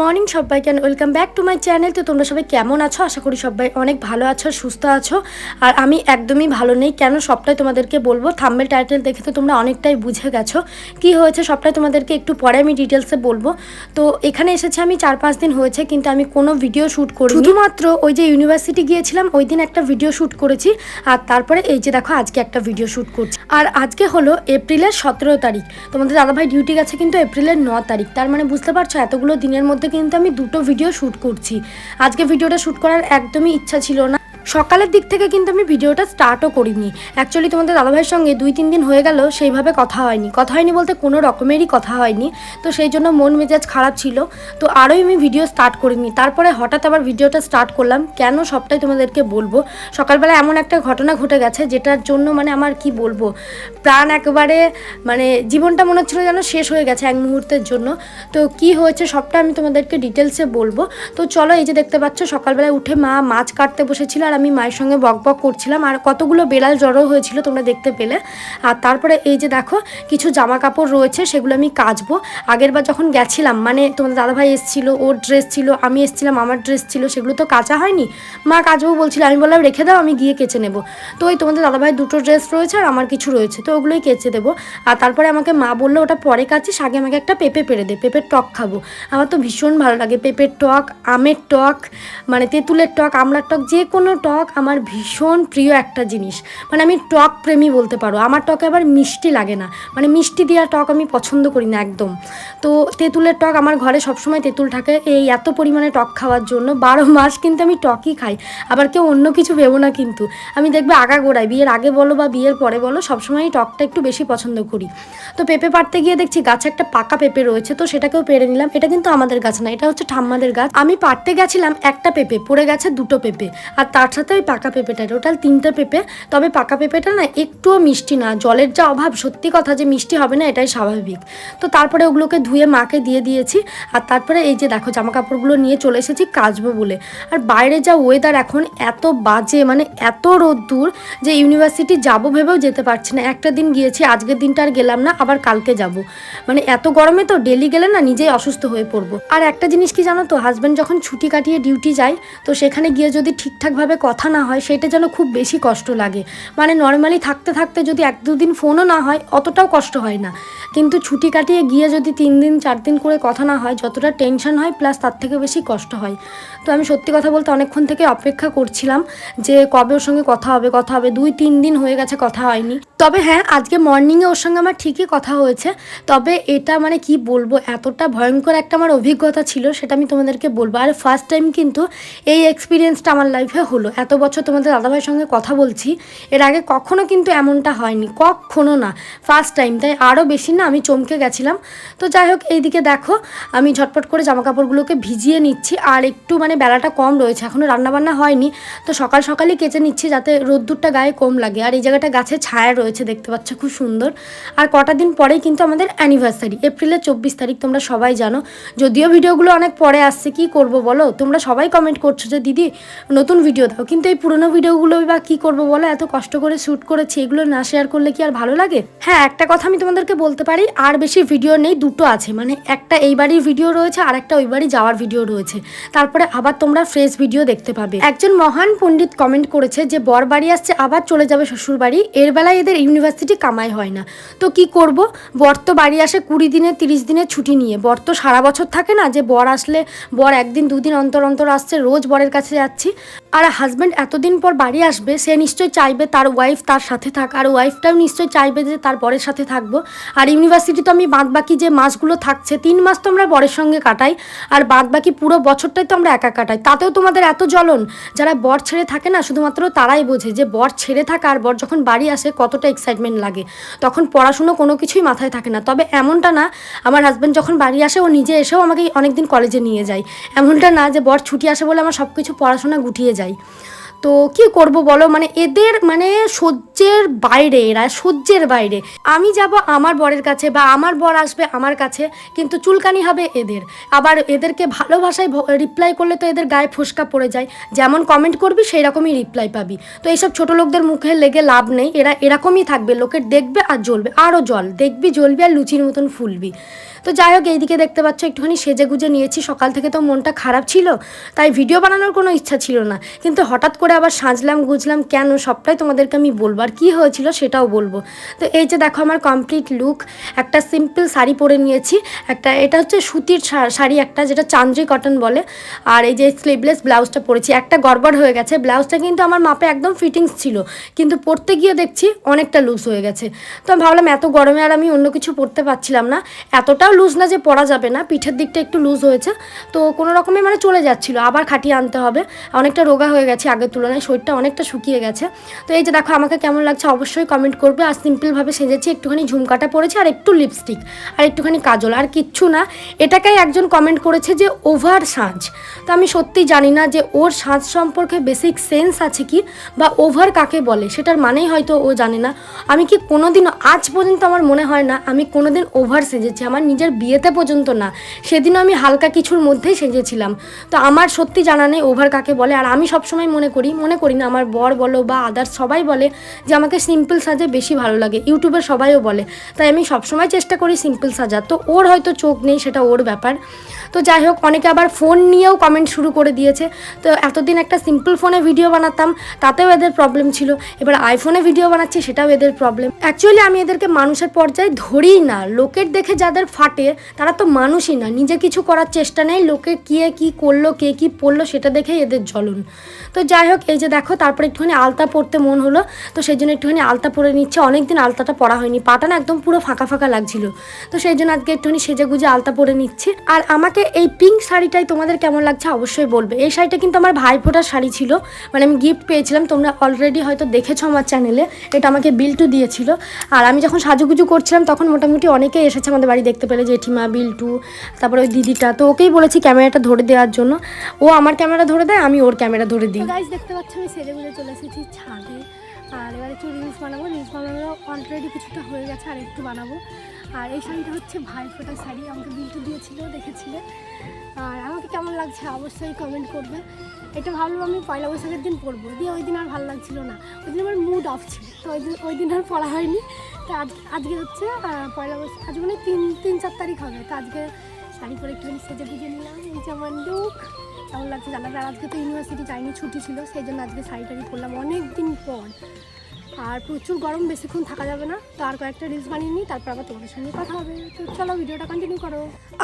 Morning সবাইকে can welcome back to my channel তো তোমরা সবাই কেমন আছো? আশা করি সবাই অনেক ভালো আছো, সুস্থ আছো। আর আমি একদমই ভালো নেই। কেন? সবটাই তোমাদেরকে বলব। থাম্বেল টাইটেল দেখে তো তোমরা অনেকটাই বুঝে গেছো। কি হয়েছে সবটাই তোমাদেরকে একটু পরে আমি ডিটেলসে বলব। তো এখানে এসেছে আমি চার পাঁচ দিন হয়েছে, কিন্তু আমি কোনো ভিডিও শ্যুট করি শুধুমাত্র ওই যে ইউনিভার্সিটি গিয়েছিলাম, ওই দিন একটা ভিডিও শ্যুট করেছি। আর তারপরে এই যে দেখো, আজকে একটা ভিডিও শ্যুট করছি। আর আজকে হলো এপ্রিলের সতেরো তারিখ। তোমাদের দাদাভাই ডিউটি গেছে কিন্তু এপ্রিলের ন তারিখ। তার মানে বুঝতে পারছ, এতগুলো দিনের মধ্যে কিন্তু আমি দুটো ভিডিও শ্যুট করছি। আজকে ভিডিওটা শ্যুট করার একদমই ইচ্ছা ছিল না। সকালের দিক থেকে কিন্তু আমি ভিডিওটা স্টার্টও করিনি। অ্যাকচুয়ালি তোমাদের দাদাভাইয়ের সঙ্গে দুই, তিন দিন হয়ে গেল, সেইভাবে কথা হয়নি। কথা হয়নি বলতে কোনো রকমেরই কথা হয়নি। তো সেই জন্য মন মেজাজ খারাপ ছিল। তো আরোই আমি ভিডিও স্টার্ট করিনি। তারপরে হঠাৎ আবার ভিডিওটা স্টার্ট করলাম। কেন সবটাই তোমাদেরকে বলব? সকালবেলা এমন একটা ঘটনা ঘটে গেছে, যেটার জন্য মানে আমার কি বলব? প্রাণ একবারে মানে জীবনটা মনে হচ্ছিল যেন শেষ হয়ে গেছে এক মুহূর্তের জন্য। তো কি হয়েছে সবটা আমি তোমাদেরকে ডিটেলসে বলব। তো চলো এই যে দেখতে পাচ্ছ, সকালবেলায় উঠে মা মাছ কাটতে বসেছিল। আর আমি মায়ের সঙ্গে বক বক করছিলাম, আর কতগুলো বেড়াল জড়ো হয়েছিল তোমরা দেখতে পেলে। আর তারপরে এই যে দেখো, কিছু জামা কাপড় রয়েছে, সেগুলো আমি কাচবো। আগের বার যখন গেছিলাম মানে তোমাদের দাদাভাই এসেছিল, ওর ড্রেস ছিল, আমি এসেছিলাম, আমার ড্রেস ছিল, সেগুলো তো কাচা হয়নি। মা কাচবো বলছিল, আমি বললাম, রেখে দাও, আমি গিয়ে কেচে নেব। তো ওই তোমাদের দাদাভাই দুটো ড্রেস রয়েছে, আর আমার কিছু রয়েছে, তো ওগুলোই কেচে দেবো। আর তারপরে আমাকে মা বলল, ওটা পরে কাচিস, আগে আমাকে একটা পেঁপে পেরে দে, পেঁপের টক খাব। আমার তো ভীষণ ভালো লাগে, পেঁপের টক, আমের টক মানে তেঁতুলের টক, আমলার টক, যে কোনো টক আমার ভীষণ প্রিয় একটা জিনিস। মানে আমি টক প্রেমী বলতে পারো। আমার টকে আবার মিষ্টি লাগে না। মানে মিষ্টি দেওয়া টক আমি পছন্দ করি না একদম। তো তেঁতুলের টক আমার ঘরে সবসময় তেঁতুল থাকে। এই এত পরিমাণে টক খাওয়ার জন্য বারো মাস কিন্তু আমি টকই খাই। আবার কেউ অন্য কিছু ভেবো না কিন্তু। আমি দেখবে আগা গোড়ায়, বিয়ের আগে বলো বা বিয়ের পরে বলো, সবসময় টকটা একটু বেশি পছন্দ করি। তো পেঁপে পাড়তে গিয়ে দেখছি গাছে একটা পাকা পেঁপে রয়েছে, তো সেটাকেও পেরে নিলাম। এটা কিন্তু আমাদের গাছ না, এটা হচ্ছে ঠাম্মাদের গাছ। আমি পাড়তে গেছিলাম একটা পেঁপে, পড়ে গেছে দুটো পেঁপে। আর তার সাথে ওই পাকা পেঁপেটা টোটাল তিনটে পেঁপে, তবে পাকা পেঁপেটা না একটুও মিষ্টি না। জলের যা অভাব, সত্যি কথা যে মিষ্টি হবে না, এটাই স্বাভাবিক। তো তারপরে ওগুলোকে ধুয়ে মাকে দিয়ে দিয়েছি। আর তারপরে এই যে দেখো জামা কাপড়গুলো নিয়ে চলে এসেছি কাচবো বলে। আর বাইরে যা ওয়েদার এখন এত বাজে মানে এত রোদ্দুর যে ইউনিভার্সিটি যাব ভেবেও যেতে পারছি না। একটা দিন গিয়েছি, আজকের দিনটা আর গেলাম না, আবার কালকে যাব। মানে এত গরমে তো ডেলি গেলে না নিজেই অসুস্থ হয়ে পড়ব। আর একটা জিনিস কি জানো তো হাজব্যান্ড যখন ছুটি কাটিয়ে ডিউটি যায়, তো সেখানে গিয়ে যদি ঠিকঠাকভাবে কথা না হয়, সেটা যেন খুব বেশি কষ্ট লাগে। মানে নর্মালি থাকতে থাকতে যদি এক দুদিন ফোনও না হয়, অতটাও কষ্ট হয় না। কিন্তু ছুটি কাটিয়ে গিয়ে যদি তিন দিন, চার দিন করে কথা না হয়, যতটা টেনশন হয় প্লাস তার থেকে বেশি কষ্ট হয়। তো আমি সত্যি কথা বলতে অনেকক্ষণ থেকে অপেক্ষা করছিলাম যে কবে ওর সঙ্গে কথা হবে কথা হবে। দুই, তিন দিন হয়ে গেছে, কথা হয়নি। তবে হ্যাঁ আজকে মর্নিংয়ে ওর সঙ্গে আমার ঠিকই কথা হয়েছে। তবে এটা মানে কি বলব, এতটা ভয়ঙ্কর একটা আমার অভিজ্ঞতা ছিল, সেটা আমি তোমাদেরকে বলব। আর ফার্স্ট টাইম কিন্তু এই এক্সপিরিয়েন্সটা আমার লাইফে হলো। এত বছর তোমাদের দাদাভাইয়ের সঙ্গে কথা বলছি, এর আগে কখনো কিন্তু এমনটা হয়নি, কখনো না ফার্স্ট টাইম তাই আরও বেশি না আমি চমকে গেছিলাম। তো যাই হোক, এইদিকে দেখো, আমি ঝটপট করে জামা কাপড়গুলোকে ভিজিয়ে নিচ্ছি, আর একটু মানে বেলাটা কম রয়েছে এখনও রান্নাবান্না হয়নি, তো সকাল সকালই কেচে নিচ্ছি যাতে রোদ্দুরটা গায়ে কম লাগে, আর এই জায়গাটা গাছে ছায়া রয়েছে, দেখতে পাচ্ছ খুব সুন্দর। আর কটা দিন পরেই কিন্তু আমাদের অ্যানিভার্সারি এপ্রিলের চব্বিশ তারিখ, তোমরা সবাই জানো। যদিও ভিডিওগুলো অনেক পরে আসছে, কি করব বলো? তোমরা সবাই কমেন্ট করছ যে, দিদি, নতুন ভিডিও দাও। কিন্তু এই পুরোনো ভিডিওগুলো বা কি করব বলো? এত কষ্ট করে শ্যুট করেছি, এগুলো না শেয়ার করলে কি আর ভালো লাগে? হ্যাঁ একটা কথা আমি তোমাদেরকে বলতে পারি, আর বেশি ভিডিও নেই, দুটো আছে। মানে একটা এই বাড়ির ভিডিও রয়েছে, আর একটা ওই বাড়ি যাওয়ার ভিডিও রয়েছে। তারপরে আবার তোমরা ফ্রেশ ভিডিও দেখতে পাবে। একজন মহান পণ্ডিত কমেন্ট করেছে যে, বর বাড়ি আসছে, আবার চলে যাবে শ্বশুর বাড়ি। এর বেলায় এদের ইউনিভার্সিটি কামাই হয় না। তো কি করব? বর তো বাড়ি আসে কুড়ি দিনে, তিরিশ দিনের ছুটি নিয়ে। বর তো সারা বছর থাকে না যে, বর আসলে, বর একদিন, দুদিন অন্তর অন্তর আসছে, রোজ বরের কাছে যাচ্ছি। আর হাজব্যান্ড এতদিন পর বাড়ি আসবে, সে নিশ্চয়ই চাইবে তার ওয়াইফ তার সাথে থাক। আর ওয়াইফটাও নিশ্চয়ই চাইবে যে তার বরের সাথে থাকব। আর ইউনিভার্সিটি তো আমি বাদ বাকি যে মাসগুলো থাকছে, তিন মাস তো আমরা বরের সঙ্গে কাটাই। আর বাদ বাকি পুরো বছরটাই তো আমরা একা কাটাই। তাতেও তোমাদের এত জ্বলন, যারা বর ছেড়ে থাকে না, শুধুমাত্র তারাই বোঝে যে বর ছেড়ে থাকা আর বর যখন বাড়ি আসে, কতটা এক্সাইটমেন্ট লাগে। তখন পড়াশুনো কোনো কিছুই মাথায় থাকে না। তবে এমনটা না, আমার হাজব্যান্ড যখন বাড়ি আসে, ও নিজে এসেও আমাকে অনেকদিন কলেজে নিয়ে যায়। এমনটা না যে বর ছুটি আসে বলে আমার সব কিছু পড়াশোনা গুটিয়ে যায়। তো কি করব বলো? মানে এদের মানে সহ্যের বাইরে, এরা সহ্যের বাইরে। আমি যাব আমার বরের কাছে বা আমার বর আসবে আমার কাছে, কিন্তু চুলকানি হবে এদের। আবার এদেরকে ভালোবাসায় রিপ্লাই করলে তো এদের গায়ে ফোসকা পড়ে যায়। যেমন কমেন্ট করবি সেই রকমই রিপ্লাই পাবি। তো এইসব ছোটো লোকদের মুখে লেগে লাভ নেই। এরা এরকমই থাকবে। লোকের দেখবে আর জ্বলবে। আরও জল দেখবি জ্বলবি আর লুচির মতন ফুলবি। তো যাই হোক, এইদিকে দেখতে পাচ্ছ, একটুখানি সেজে গুজে নিয়েছি। সকাল থেকে তো মনটা খারাপ ছিল, তাই ভিডিও বানানোর কোনো ইচ্ছা ছিল না। কিন্তু হঠাৎ করে আবার সাজলাম, গুজলাম, কেন সবটাই তোমাদেরকে আমি বলব। আর কী হয়েছিল সেটাও বলব। তো এই যে দেখো আমার কমপ্লিট লুক একটা সিম্পল শাড়ি পরে নিয়েছি। একটা, এটা হচ্ছে সুতির শাড়ি একটা, যেটা চান্দ্রি কটন বলে। আর এই যে স্লিভলেস ব্লাউজটা পরেছি। একটা গড়বড় হয়ে গেছে। ব্লাউজটা কিন্তু আমার মাপে একদম ফিটিংস ছিল। কিন্তু পরতে গিয়ে দেখছি অনেকটা লুজ হয়ে গেছে। তো আমি ভাবলাম, এত গরমে আর আমি অন্য কিছু পরতে পারছিলাম না। এতটাও লুজ না যে পরা যাবে না, পিঠের দিকটা একটু লুজ হয়েছে। তো কোনো রকমে মানে চলে যাচ্ছিল, আবার খাটিয়ে আনতে হবে। অনেকটা রোগা হয়ে গেছে আগের তুলনায়, শরীরটা অনেকটা শুকিয়ে গেছে। তো এই যে দেখো, আমাকে কেমন লাগছে অবশ্যই কমেন্ট করবে। আর সিম্পলভাবে সেজেছি, একটুখানি ঝুমকাটা পড়েছে আর একটু লিপস্টিক আর একটুখানি কাজল, আর কিচ্ছু না। এটাকেই একজন কমেন্ট করেছে যে ওভার সাজ। তো আমি সত্যি জানি না যে, ওর সাজ সম্পর্কে বেসিক সেন্স আছে কি, বা ওভার কাকে বলে, সেটার মানেই হয়তো ও জানে না। আমি কি কোনোদিনও, আজ পর্যন্ত আমার মনে হয় না, আমি কোনোদিন ওভার সেজেছি। আমার নিজের বিয়েতে পর্যন্ত না, সেদিনও আমি হালকা কিছুর মধ্যেই সেজেছিলাম। তো আমার সত্যি জানা নেই ওভার কাকে বলে, আর আমি সবসময় মনে করি মনে করি না, আমার বর বলো বা আদার্স সবাই বলে যে আমাকে সিম্পল সাজে বেশি ভালো লাগে ইউটিউবে সবাইও বলে। তাই আমি সবসময় চেষ্টা করি সিম্পল সাজা, তো ওর হয়তো চোখ নেই, সেটা ওর ব্যাপার। তো যাই হোক, অনেকে আবার ফোন নিয়েও কমেন্ট শুরু করে দিয়েছে। তো এতদিন একটা সিম্পল ফোনে ভিডিও বানাতাম, তাতেও এদের প্রবলেম ছিল। এবার আইফোনে ভিডিও বানাচ্ছি, সেটাও এদের প্রবলেম অ্যাকচুয়ালি আমি এদেরকে মানুষের পর্যায়ে ধরিই না, লোকের দেখে যাদের ফাটে তারা তো মানুষই না। নিজে কিছু করার চেষ্টা নেই, লোকে কে কি করল, কে কি পড়ল, সেটা দেখেই এদের জ্বলন। তো যাই হোক, এই যে দেখো, তারপরে একটুখানি আলতা পরতে মন হলো, তো সেই জন্য একটুখানি আলতা পরে নিচ্ছে। অনেকদিন আলতাটা পরা হয়নি, পাটা না একদম পুরো ফাঁকা ফাঁকা লাগছিল। তো সেই জন্য আজকে একটুখানি সেজে গুজে আলতা পরে নিচ্ছি। আর আমাকে এই পিঙ্ক শাড়িটাই তোমাদের কেমন লাগছে অবশ্যই বলবে। এই শাড়িটা কিন্তু আমার ভাইফোঁটার শাড়ি ছিল মানে আমি গিফট পেয়েছিলাম, তোমরা অলরেডি হয়তো দেখেছ আমার চ্যানেলে এটা আমাকে বিল্টু দিয়েছিল। আর আমি যখন সাজুগুজু করছিলাম, তখন মোটামুটি অনেকেই এসেছে আমাদের বাড়ি দেখতে পেলে জেঠিমা, বিল্টু, তারপরে ওই দিদিটা। তো ওকেই বলেছি ক্যামেরাটা ধরে দেওয়ার জন্য। ও আমার ক্যামেরা ধরে দেয়, আমি ওর ক্যামেরা ধরে দিই। গাইজ দেখতে পাচ্ছ, আমি সেজে গুজে চলে এসেছি ছাদে। আর এবার একটু রিলস বানাবো, রিলস বানানোর অলরেডি কিছুটা হয়ে গেছে, আর একটু বানাবো। আর এই শাড়িটা হচ্ছে ভাইফোঁটা শাড়ি, আমাকে বিল্টু দিয়েছিল, দেখেছিলে। আর আমাকে কেমন লাগছে অবশ্যই কমেন্ট করবে। এটা ভাবলাম আমি পয়লা বৈশাখের দিন পরবো। দিয়ে ওই দিন আর ভালো লাগছিল না। ওই দিন আমার মুড অফ ছিল। তো ওই দিন ওই দিন আর পড়া হয়নি। তো আজ আজকে হচ্ছে পয়লা বৈশাখ আজ মানে তিন তিন চার তারিখ হবে। তো আজকে শাড়ি পরে একটুখানি সেজে বুঝে নিলাম। এই যে আমার লুক কেমন লাগছে জানাবে? আর আজকে তো ইউনিভার্সিটি যাইনি ছুটি ছিল, সেই জন্য আজকে শাড়ি টাড়ি পরলাম অনেক দিন পর। আর প্রচুর গরম বেশিক্ষণ থাকা যাবে না। তো আর কয়েকটা রিলস বানিয়ে নিই, তারপর আবার তোমাদের সঙ্গে কথা হবে। তো চলো ভিডিওটা কন্টিনিউ করো।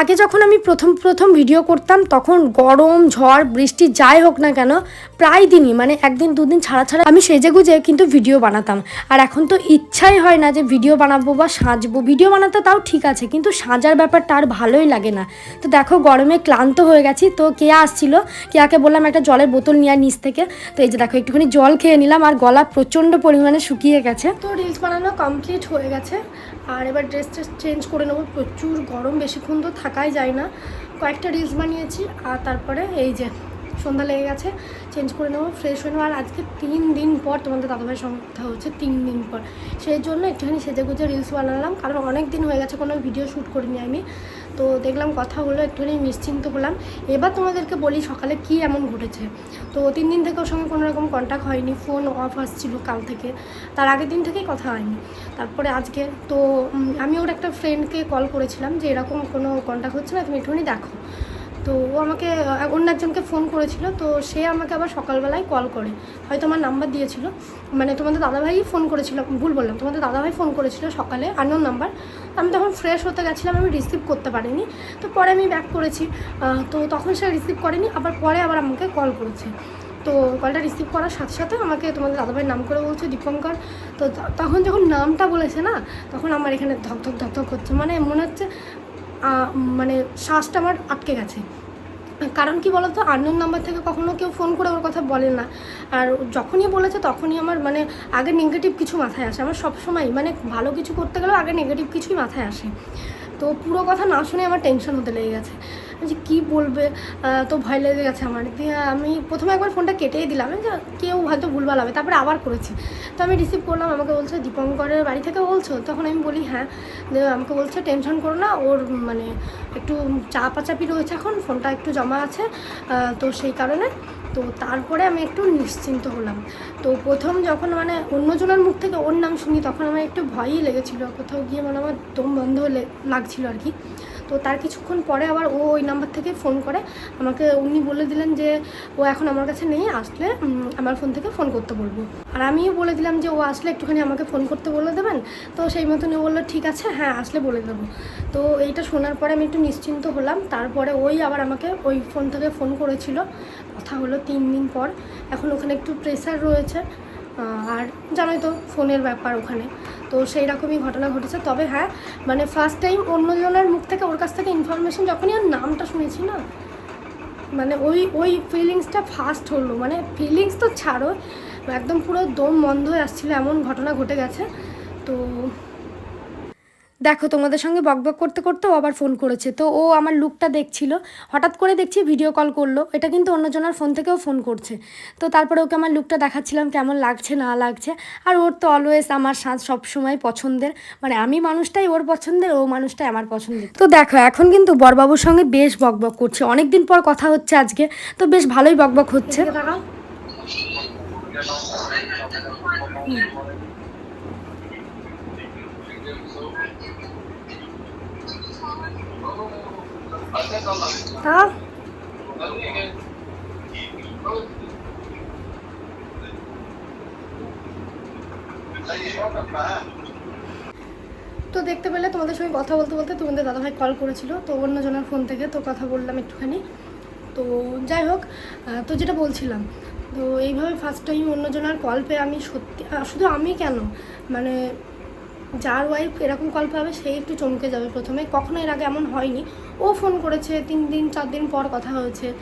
আগে যখন আমি প্রথম প্রথম ভিডিও করতাম, তখন গরম, ঝড়, বৃষ্টি যাই হোক না কেন, প্রায় দিনই মানে একদিন, দুদিন ছাড়া ছাড়া আমি সেজে গুজে কিন্তু ভিডিও বানাতাম। আর এখন তো ইচ্ছাই হয় না যে ভিডিও বানাবো বা সাজবো। ভিডিও বানাতে তাও ঠিক আছে, কিন্তু সাজার ব্যাপারটা আর ভালোই লাগে না। তো দেখো, গরমে ক্লান্ত হয়ে গেছি। তো কে আসছিল? কেয়াকে বললাম, একটা জলের বোতল নিয়ে নিচ থেকে। তো এই যে দেখো, একটুখানি জল খেয়ে নিলাম, আর গলা প্রচণ্ড পরিমাণে শুকিয়ে গেছে। তো রিলস বানানো কমপ্লিট হয়ে গেছে। আর এবার ড্রেস ট্রেস চেঞ্জ করে নেব। প্রচুর গরম, বেশিক্ষণ তো থাকাই যায় না। কয়েকটা রিলস বানিয়েছি, আর তারপরে এই যে সন্ধ্যা লেগে গেছে চেঞ্জ করে নেব ফ্রেশ হয়ে নেব। আর আজকে তিন দিন পর তোমাদের দাদাভাইয়ের সঙ্গে কথা হচ্ছে, তিন দিন পর। সেই জন্য একটুখানি সেজে গুজে রিলস বানালাম, কারণ অনেক দিন হয়ে গেছে, কোনো ভিডিও শ্যুট করিনি আমি। তো দেখলাম কথা হলো একটুখানি নিশ্চিন্ত হলাম। এবার তোমাদেরকে বলি সকালে কি এমন ঘটেছে। তো তিন দিন থেকে ওর সঙ্গে কোনো রকম কন্ট্যাক্ট হয়নি ফোন অফ আসছিল কাল থেকে। তার আগের দিন থেকেই কথা হয়নি। তারপরে আজকে, তো আমি ওর একটা ফ্রেন্ডকে কল করেছিলাম যে এরকম কোনো কন্ট্যাক্ট হচ্ছে না, তুমি একটুখানি দেখো। তো ও আমাকে অন্য একজনকে ফোন করেছিল, তো সে আমাকে আবার সকালবেলায় কল করে। হয়তো আমার নাম্বার দিয়েছিল। মানে তোমাদের দাদাভাই ফোন করেছিল, ভুল বললাম, তোমাদের দাদাভাই ফোন করেছিল সকালে আননোন নাম্বার আমি তখন ফ্রেশ হতে গেছিলাম, আমি রিসিভ করতে পারিনি। তো পরে আমি ব্যাক করেছি। তো তখন সে রিসিভ করেনি, আবার পরে আবার আমাকে কল করেছে। তো কলটা রিসিভ করার সাথে সাথে আমাকে তোমাদের দাদাভাইয়ের নাম করে বলছে, দীপঙ্কর। তো তখন যখন নামটা বলেছে না, তখন আমার এখানে ধক ধক ধক ধক করছে মানে মনে হচ্ছে মানে শ্বাসটা আমার আটকে গেছে। কারণ কি বলতো আননোন নাম্বার থেকে কখনো কেউ ফোন করে ওর কথা বলে না। আর যখনই বলেছে তখনই আমার মানে আগে নেগেটিভ কিছু মাথায় আসে। আমার সবসময় মানে ভালো কিছু করতে গেলেও আগে নেগেটিভ কিছুই মাথায় আসে। তো পুরো কথা না শুনে আমার টেনশন হতে লেগে গেছে। যে কী বলবে? তো ভয় লেগে গেছে আমার। দিয়ে আমি প্রথমে একবার ফোনটা কেটেই দিলাম। যে কেউ হয়তো ভুলভাল হবে। তারপরে আবার করেছি। তো আমি রিসিভ করলাম। আমাকে বলছে, দীপঙ্করের বাড়ি থেকে বলছো? তখন আমি বলি হ্যাঁ। আমাকে বলছে টেনশন করো না। ওর মানে একটু চাপাচাপি রয়েছে এখন। ফোনটা একটু জমা আছে। তো সেই কারণে তো তারপরে আমি একটু নিশ্চিন্ত হলাম। তো প্রথম যখন মানে অন্যজনের মুখ থেকে ওর নাম শুনি, তখন আমার একটু ভয়ই লেগেছিলো। কোথাও গিয়ে মানে আমার দম বন্ধ লাগছিল আর কি। তো তার কিছুক্ষণ পরে আবার ও ওই নাম্বার থেকে ফোন করে। আমাকে উনি বলে দিলেন যে, ও এখন আমার কাছে নেই, আসলে আমার ফোন থেকে ফোন করতে বলব। আর আমিও বলে দিলাম যে, ও আসলে একটুখানি আমাকে ফোন করতে বলে দেবেন। তো সেই মতন ও বলল, ঠিক আছে হ্যাঁ আসলে বলে দেবো। তো এইটা শোনার পরে আমি একটু নিশ্চিন্ত হলাম। তারপরে ওই আবার আমাকে ওই ফোন থেকে ফোন করেছিল। কথা হলো তিন দিন পর। এখন ওখানে একটু প্রেসার রয়েছে। আর জানোই তো ফোনের ব্যাপার ওখানে। তো সেই রকমই ঘটনা ঘটেছে। তবে হ্যাঁ মানে ফার্স্ট টাইম অন্যজনের মুখ থেকে ওর কাছ থেকে ইনফরমেশন যখনই আর নামটা শুনেছি না মানে ওই ওই ফিলিংসটা ফার্স্ট হলো। মানে ফিলিংস তো ছাড়ো একদম পুরো দম বন্ধ হয়ে আসছিল, এমন ঘটনা ঘটে গেছে। তো দেখো তোমাদের সঙ্গে বকবক করতে করতে ও আবার ফোন করেছে। তো ও আমার লুকটা দেখছিল হঠাৎ করে দেখছি ভিডিও কল করল। এটা কিন্তু অন্যজনের ফোন থেকেও ফোন করছে। তো তারপরে ওকে আমার লুকটা দেখাচ্ছিলাম কেমন লাগছে না লাগছে। আর ওর তো অলওয়েজ আমার সাজ সবসময় পছন্দের। মানে আমি মানুষটাই ওর পছন্দের ও মানুষটাই আমার পছন্দের। তো দেখো এখন কিন্তু বরবাবুর সঙ্গে বেশ বকবক করছে। অনেক দিন পর কথা হচ্ছে আজকে তো বেশ ভালোই বকবক হচ্ছে। তা দেখতে পেলে তোমাদের সঙ্গে কথা বলতে বলতে তোমাদের দাদাভাই কল করেছিল, তো অন্যজনের ফোন থেকে, তো কথা বললাম একটুখানি। তো যাই হোক তো যেটা বলছিলাম, তো এইভাবে ফার্স্ট টাইম অন্যজনের কল পেয়ে আমি সত্যি শুধু আমি কেন? মানে যার ওয়াইফ এরকম কল পাবে সেই একটু চমকে যাবে প্রথমে। কখনো এর আগে এমন হয়নি। ও ফোন করেছে, তিন দিন, চার দিন পর কথা হয়েছে।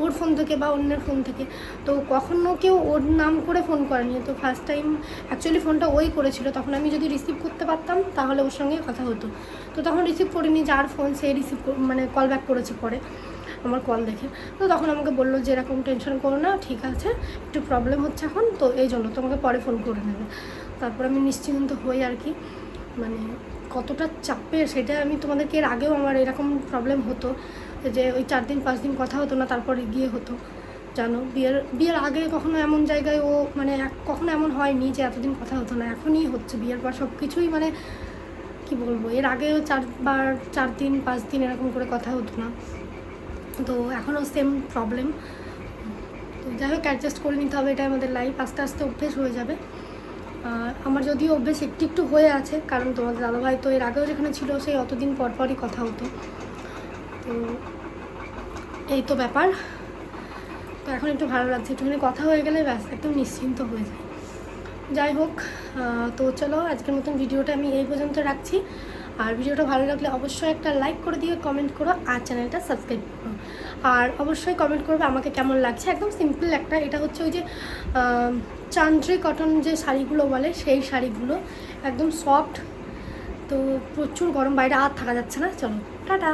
ওর ফোন থেকে বা অন্যের ফোন থেকে। তো কখনো কেউ ওর নাম করে ফোন করেনি। তো ফার্স্ট টাইম অ্যাকচুয়ালি ফোনটা ওই করেছিল। তখন আমি যদি রিসিভ করতে পারতাম, তাহলে ওর সঙ্গে কথা হতো। তো তখন রিসিভ করিনি, যার ফোন সে রিসিভ মানে কল ব্যাক করেছে পরে। আমার কল দেখে। তো তখন আমাকে বলল যে, এরকম টেনশন করো না, ঠিক আছে, একটু প্রবলেম হচ্ছে এখন, তো এই জন্য তোমাকে পরে ফোন করে নেবে। তারপর আমি নিশ্চিন্ত হই আর কি মানে কতটা চাপের সেটা আমি তোমাদেরকে এর আগেও আমার এরকম প্রবলেম হতো, যে ওই চার দিন, পাঁচ দিন কথা হতো না, তারপরে গিয়ে হতো। জানো, বিয়ের বিয়ের আগে কখনো এমন জায়গায় ও মানে কখনো এমন হয়নি যে এতদিন কথা হতো না, এখনই হচ্ছে বিয়ের পর সব কিছুই মানে কি বলব, এর আগেও চারবার চার দিন, পাঁচ দিন এরকম করে কথা হতো না। তো এখনও সেম প্রবলেম তো যাই হোক অ্যাডজাস্ট করে নিতে হবে এটা আমাদের লাইফ আস্তে আস্তে অভ্যেস হয়ে যাবে। আমার যদিও অভ্যেস একটু একটু হয়ে আছে, কারণ তোমাদের দাদাভাই তো এর আগেও যেখানে ছিল, সেই অতদিন পর পরই কথা হতো। তো এই তো ব্যাপার। তো এখন একটু ভালো লাগছে, একটুখানি কথা হয়ে গেলে ব্যাস, একদম নিশ্চিন্ত হয়ে যায়। যাই হোক তো চলো, আজকের মতন ভিডিওটা আমি এই পর্যন্ত রাখছি। আর ভিডিওটা ভালো লাগলে অবশ্যই একটা লাইক করে দিও কমেন্ট করো আর চ্যানেলটা সাবস্ক্রাইব করো। আর অবশ্যই কমেন্ট করবে আমাকে কেমন লাগছে। একদম সিম্পল একটা, এটা হচ্ছে ওই যে চান্দ্রি কটন যে শাড়িগুলো বলে, সেই শাড়িগুলো একদম সফট তো প্রচুর গরম, বাইরে আর থাকা যাচ্ছে না। চলো, টাটা!